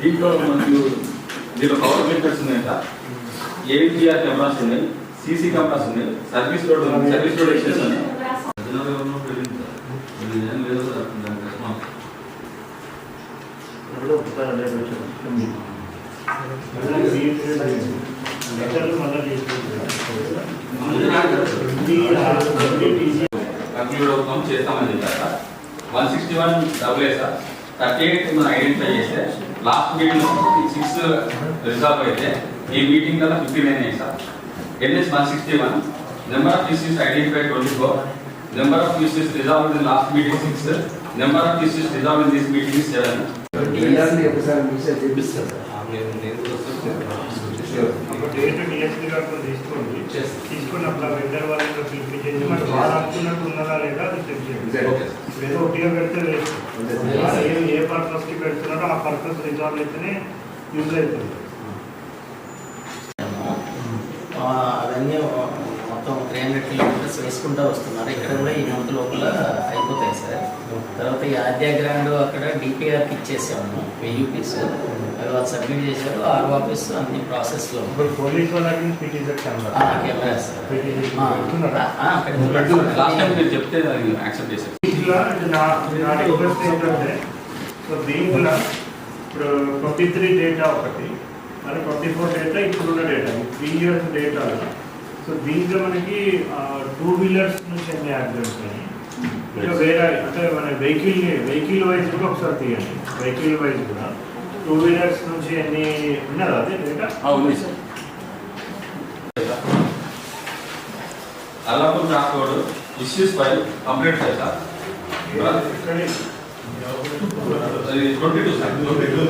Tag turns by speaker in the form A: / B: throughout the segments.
A: దీంట్లో మనకు దీంట్లో పవర్ మీటర్స్ ఉన్నాయి సార్ ఏవిఆర్ కెమెరాస్ ఉన్నాయి సీసీ కెమెరాస్ ఉన్నాయి. Service road service road access ఉన్నాయి కంక్లూడ్ అవుతాం చేస్తామని చెప్పారు? One sixty one double sir. Thirty eight మనం ఐడెంటిఫై చేస్తే లాస్ట్ మీటింగ్ సిక్స్ రిజాల్వ్ అయితే ఈ మీటింగ్ కల్లా ఫిఫ్టీ నైన్ అయ్యి sir NS one sixty one number of issues identify twenty four number of issues resolve in last meeting six number of issues resolve in this meeting seven
B: తీసుకోండి. తీసుకుని అట్లా vendor వాళ్ళతో పిలిపించేసి బాగా అనుకున్నట్టు ఉన్నదా లేదా అది చెక్ చేయండి. ఏదో ఒకటిగా పెడితే వేస్ట్. ఏ ఏ పర్పస్కి పెడుతున్నారో ఆ పర్పస్ రిజాల్వ్ అయితేనే యూజ్ అవుతుంది.
C: అవన్నీ హండ్రెడ్ కిలోమీటర్స్ వేసుకుంటూ వస్తున్నారు. ఇక్కడ కూడా ఈ మంత్ లోపల అయిపోతాయి సార్. తర్వాత ఈ ఆద్య గ్రాండ్ అక్కడ డిపిఆర్కి ఇచ్చేసాము. వెయ్యి పీస్ వాళ్ళు సబ్మిట్ చేశారు. ఆరు ఆఫీస్ అన్ని ప్రాసెస్లో
B: కెమెరా.
C: సార్.
A: చెప్తే అది యాక్సెప్ట్ చేశారు.
B: దీంట్లో ఇప్పుడు ట్వంటీ త్రీ డేటా ఒకటి మరి ట్వంటీ ఫోర్ డేటా ఇప్పుడున్న data three years data so దీంట్లో మనకి టూ వీలర్స్ నుంచి ఎన్ని యాక్సిడెంట్స్ ఉన్నాయి ఇంకా వేరే అంటే మన వెహికల్ వెహికల్ వైజ్ కూడా ఒకసారి తీయండి. వెహికల్ వైజ్ కూడా. టూ వీలర్స్ నుంచి ఎన్ని ఉన్నదా అదే? డేటా
A: ఉంది sir. Allapur road issues file complete sir.
B: ఇక్కడే
A: twenty two sir twenty two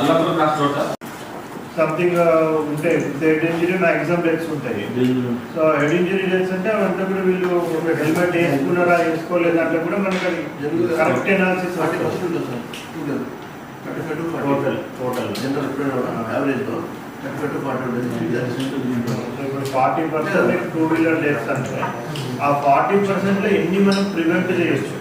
A: Allapur cross road
B: something ఉంటాయి హెడ్ ఇంజరీ నా ఎగ్జామ్ డేట్స్ ఉంటాయి. సో హెడ్ ఇంజరీ డేట్స్ అంటే అవంతా కూడా వీళ్ళు హెల్మెట్ వేసుకున్నారా వేసుకోలేదు అంటే కూడా మనకి కరెక్ట్ ఎనాలిసిస్ టోటల్ టోటల్ ఇప్పుడు forty percent two wheeler dates అంటే ఆ ఫార్టీ పర్సెంట్లో ఎన్ని మనం ప్రివెంట్ చేయొచ్చు?